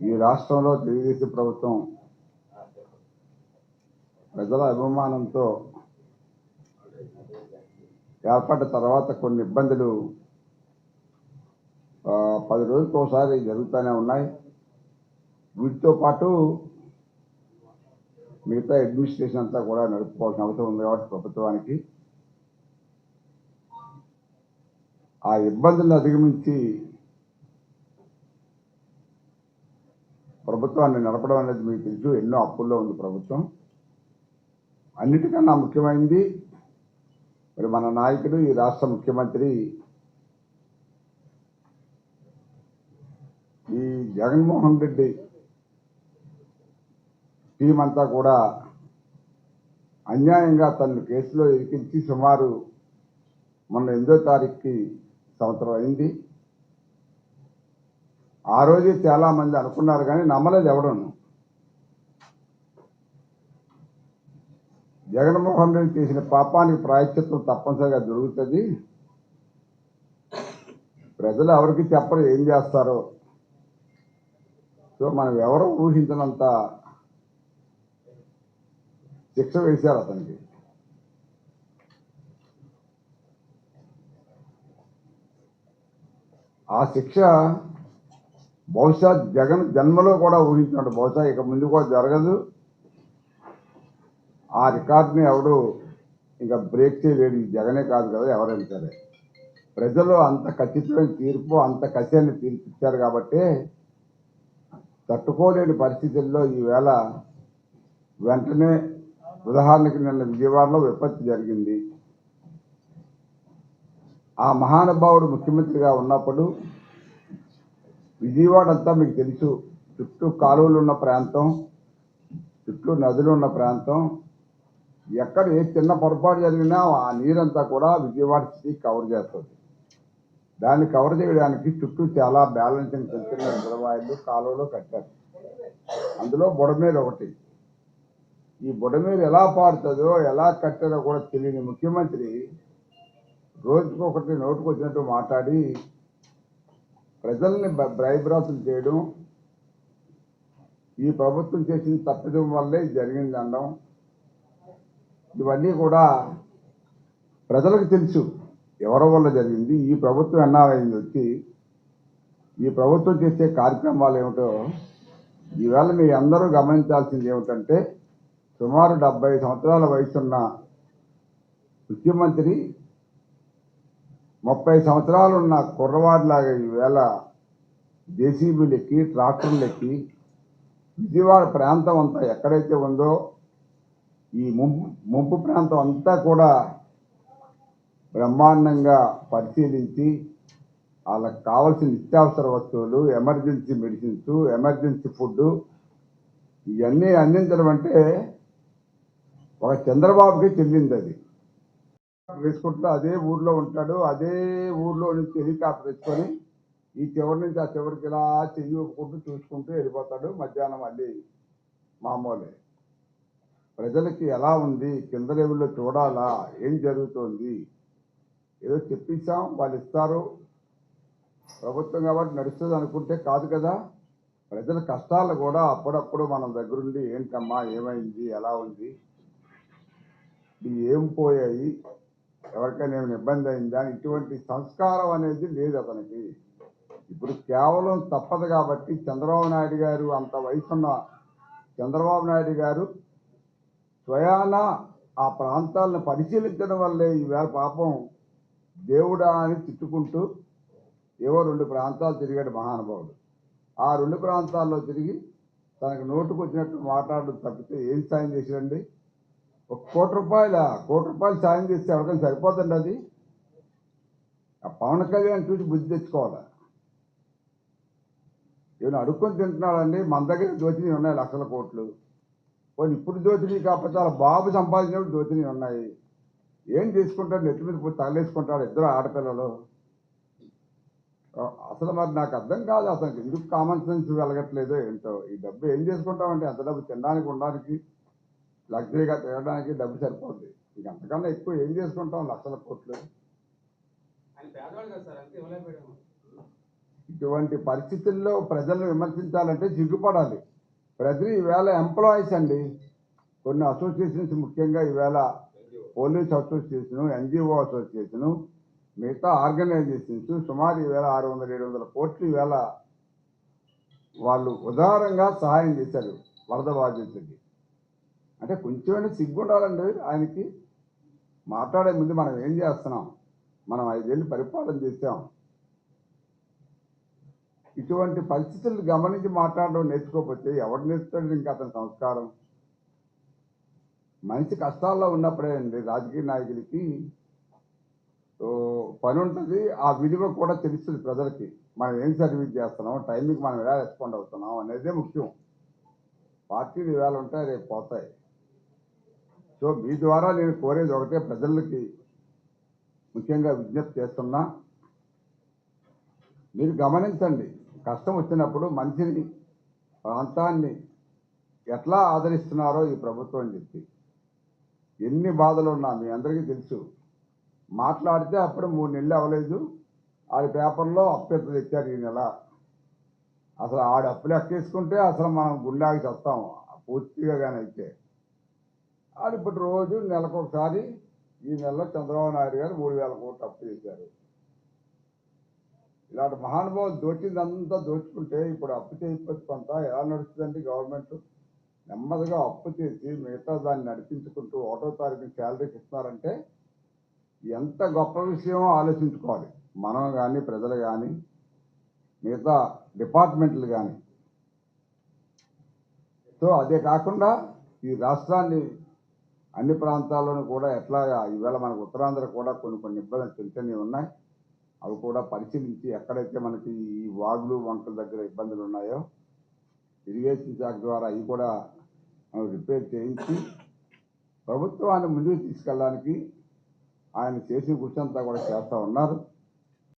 ఈ రాష్ట్రంలో తెలుగుదేశం ప్రభుత్వం ప్రజల అభిమానంతో ఏర్పడ్డ తర్వాత కొన్ని ఇబ్బందులు పది రోజులకు ఒకసారి జరుగుతూనే ఉన్నాయి. వీటితో పాటు మిగతా అడ్మినిస్ట్రేషన్ అంతా కూడా నడుపుకోవాల్సిన అవసరం ఉంది కాబట్టి ప్రభుత్వానికి. ఆ ఇబ్బందులను అధిగమించి ప్రభుత్వాన్ని నడపడం అనేది మీకు తెలుసు ఎన్నో అప్పుల్లో ఉంది ప్రభుత్వం. అన్నిటికన్నా ముఖ్యమైనది మరి మన నాయకుడు ఈ రాష్ట్ర ముఖ్యమంత్రి ఈ జగన్మోహన్ రెడ్డి టీం అంతా కూడా అన్యాయంగా తనను కేసులో ఇరికించి సుమారు మొన్న ఎనిమిదో తారీఖుకి సంవత్సరం అయింది. ఆ రోజే చాలా మంది అనుకున్నారు కానీ నమ్మలేదు ఎవడను జగన్మోహన్ రెడ్డి చేసిన పాపానికి ప్రాయశ్చిత్వం తప్పనిసరిగా జరుగుతుంది ప్రజలు ఎవరికి చెప్పరు ఏం చేస్తారో. సో మనం ఎవరు ఊహించినంత శిక్ష వేశారు అతనికి. ఆ శిక్ష బహుశా జగన్ జన్మలో కూడా ఊహించినట్టు బహుశా ఇక ముందు కూడా జరగదు. ఆ రికార్డుని ఎవడు ఇంకా బ్రేక్ చేయలేడు ఈ జగనే కాదు కదా ఎవరైనా సరే. ప్రజలు అంత ఖచ్చితమైన తీర్పు అంత కసిని తీర్పు ఇచ్చారు కాబట్టి తట్టుకోలేని పరిస్థితుల్లో ఈవేళ వెంటనే ఉదాహరణకి నిన్న విజయవాడలో విపత్తు జరిగింది. ఆ మహానుభావుడు ముఖ్యమంత్రిగా ఉన్నప్పుడు విజయవాడ అంతా మీకు తెలుసు. చుట్టూ కాలువలు ఉన్న ప్రాంతం చుట్టూ నదులు ఉన్న ప్రాంతం. ఎక్కడ ఏ చిన్న పొరపాటు జరిగినా ఆ నీరంతా కూడా విజయవాడ సిటీ కవర్ చేస్తుంది. దాన్ని కవర్ చేయడానికి చుట్టూ చాలా బ్యాలెన్సింగ్ చిన్న చిన్న రిజర్వాయర్లు కాలువలు కట్టారు. అందులో బుడమేరు ఒకటి. ఈ బుడమేరు ఎలా పారుతుందో ఎలా కట్టారో కూడా తెలియని ముఖ్యమంత్రి రోజుకొకటి నోటుకు వచ్చినట్టు మాట్లాడి ప్రజల్ని భ- చేయడం ఈ ప్రభుత్వం చేసిన తప్పిదం వల్లే జరిగింది అనడం ఇవన్నీ కూడా ప్రజలకు తెలుసు. ఎవరి వల్ల జరిగింది? ఈ ప్రభుత్వం ఎన్నారైంది వచ్చి? ఈ ప్రభుత్వం చేసే కార్యక్రమాలు ఏమిటో? ఈవేళ మీ అందరూ గమనించాల్సింది ఏమిటంటే సుమారు డెబ్బై సంవత్సరాల వయసున్న ముఖ్యమంత్రి ముప్పై సంవత్సరాలున్న కుర్రవాడిలాగా ఈవేళ జేసీబీలు ఎక్కి ట్రాక్టర్లు ఎక్కి విజయవాడ ప్రాంతం అంతా ఎక్కడైతే ఉందో ఈ ముంపు ముంపు ప్రాంతం అంతా కూడా బ్రహ్మాండంగా పరిశీలించి వాళ్ళకి కావాల్సిన నిత్యావసర వస్తువులు ఎమర్జెన్సీ మెడిసిన్స్ ఎమర్జెన్సీ ఫుడ్ ఇవన్నీ అందించడం అంటే ఒక చంద్రబాబుకి చెల్లింది అది వేసుకుంటాడు అదే ఊర్లో ఉంటాడు అదే ఊర్లో నుంచి హెలికాప్టర్ తెచ్చుకొని ఈ చివరి నుంచి ఆ చివరికి ఇలా చెయ్యి ఒప్పుకుంటూ చూసుకుంటూ వెళ్ళిపోతాడు మధ్యాహ్నం మళ్ళీ మామూలే. ప్రజలకి ఎలా ఉంది? కింద లెవెల్లో చూడాలా? ఏం జరుగుతోంది? ఏదో చెప్పించాం వాళ్ళు ఇస్తారు. ప్రభుత్వం కాబట్టి నడుస్తుంది అనుకుంటే కాదు కదా. ప్రజల కష్టాలు కూడా అప్పుడప్పుడు మనం దగ్గరుండి ఏంటమ్మా ఏమైంది? ఎలా ఉంది? ఏం పోయాయి? ఎవరికైనా ఏమైనా ఇబ్బంది అయిందా? ఇటువంటి సంస్కారం అనేది లేదు అతనికి. ఇప్పుడు కేవలం తప్పదు కాబట్టి చంద్రబాబు నాయుడు గారు అంత వయసున్న చంద్రబాబు నాయుడు గారు స్వయాన ఆ ప్రాంతాలను పరిశీలించడం వల్లే ఈవేళ పాపం దేవుడా అని తిట్టుకుంటూ ఏవో రెండు ప్రాంతాలు తిరిగాడు మహానుభావుడు. ఆ రెండు ప్రాంతాల్లో తిరిగి తనకు నోటుకు వచ్చినట్టు మాట్లాడడం తప్పితే ఏం సాయం చేసిరండి ఒక కోటి రూపాయల కోటి రూపాయలు సాయం చేస్తే ఎవరికైనా సరిపోతుంది అది? ఆ పవన్ కళ్యాణ్ చూసి బుద్ధి తెచ్చుకోవాలి? ఈయన అడుక్కొని తింటున్నాడండి? మన దగ్గర దోచినవి ఉన్నాయి లక్షల కోట్లు. పోనీ ఇప్పుడు దోచినవి కాకపోతే వాళ్ళ బాబు సంపాదించినప్పుడు దోచినవి ఉన్నాయి. ఏం తీసుకుంటాడు? నెత్తి మీద పోయి తగలేసుకుంటాడు ఇద్దరు ఆడపిల్లలు. అసలు మరి నాకు అర్థం కాదు అసలు. ఎందుకు కామన్ సెన్స్ వెలగట్లేదో ఏంటో? ఈ డబ్బు ఏం చేసుకుంటామంటే ఎంత డబ్బు తినడానికి ఉండడానికి లగ్జరీగా తినడానికి డబ్బు సరిపోద్ది. ఇంక అంతకన్నా ఎక్కువ ఏం చేసుకుంటాం? లక్షల కోట్లు. ఇటువంటి పరిస్థితుల్లో ప్రజలను విమర్శించాలంటే సిగ్గుపడాలి. ప్రజలు ఈవేళ ఎంప్లాయీస్ అండి. కొన్ని అసోసియేషన్స్ ముఖ్యంగా ఈవేళ పోలీస్ అసోసియేషన్ ఎన్జిఓ అసోసియేషన్ మిగతా ఆర్గనైజేషన్స్ సుమారు ఈవేళ ఆరు వందల ఏడు వందల కోట్లు ఈవేళ వాళ్ళు ఉదారంగా సహాయం చేశారు వరద బాధితులకి. అంటే కొంచెమైనా సిగ్గు ఉండాలండి ఆయనకి మాట్లాడే ముందు మనం ఏం చేస్తున్నాం? మనం ఐదేళ్ళు పరిపాలన చేసాం. ఇటువంటి పరిస్థితులు గమనించి మాట్లాడడం నేర్చుకోకపోతే ఎవరు నేర్చుకోండి ఇంకా అతని సంస్కారం? మంచి కష్టాల్లో ఉన్నప్పుడే అండి రాజకీయ నాయకులకి పని ఉంటుంది ఆ విలువ కూడా తెలుస్తుంది ప్రజలకి. మనం ఏం సర్వీస్ చేస్తున్నాం? టైంకి మనం ఎలా రెస్పాండ్ అవుతున్నాం? అనేదే ముఖ్యం. పార్టీలు ఇవాళ ఉంటాయి రేపు పోతాయి. సో మీ ద్వారా నేను కోరేది ఒకటే ప్రజలకి ముఖ్యంగా విజ్ఞప్తి చేస్తున్నా మీరు గమనించండి కష్టం వచ్చినప్పుడు మనిషిని ప్రాంతాన్ని ఎట్లా ఆదరిస్తున్నారో ఈ ప్రభుత్వం అని చెప్పి. ఎన్ని బాధలు ఉన్నా మీ అందరికీ తెలుసు మాట్లాడితే అప్పుడు మూడు నెలలు అవ్వలేదు ఆడి పేపర్లో అప్పెత్త తెచ్చారు ఈ నెల? అసలు ఆడు అప్పులు ఎక్కేసుకుంటే అసలు మనం గుండాకి చెప్తాము పూర్తిగా కానీ అయితే. ఆడు ఇప్పుడు రోజు నెలకు ఒకసారి ఈ నెలలో చంద్రబాబు నాయుడు గారు మూడు వేల కోట్లు అప్పు చేశారు. ఇలాంటి మహానుభావులు దోచిందంతా దోచుకుంటే ఇప్పుడు అప్పు చేయకపోతే కొంత ఎలా నడుస్తుందండి గవర్నమెంట్? నెమ్మదిగా అప్పు చేసి మిగతా దాన్ని నడిపించుకుంటూ ఒకటో తారీఖు శాలరీకి ఇస్తున్నారంటే ఎంత గొప్ప విషయమో ఆలోచించుకోవాలి. మనం కానీ ప్రజలు కానీ మిగతా డిపార్ట్మెంట్లు కానీ సో అదే కాకుండా ఈ రాష్ట్రాన్ని అన్ని ప్రాంతాల్లోనూ కూడా ఎట్లాగా ఈవేళ మనకు ఉత్తరాంధ్ర కూడా కొన్ని కొన్ని ఇబ్బందులు చిన్న ఉన్నాయి. అవి కూడా పరిశీలించి ఎక్కడైతే మనకి ఈ వాగులు వంకల దగ్గర ఇబ్బందులు ఉన్నాయో ఇరిగేషన్ శాఖ ద్వారా అవి కూడా మనం రిపేర్ చేయించి ప్రభుత్వాన్ని ముందుకు తీసుకెళ్ళడానికి ఆయన చేసిన కృషి అంతా కూడా చేస్తూ ఉన్నారు.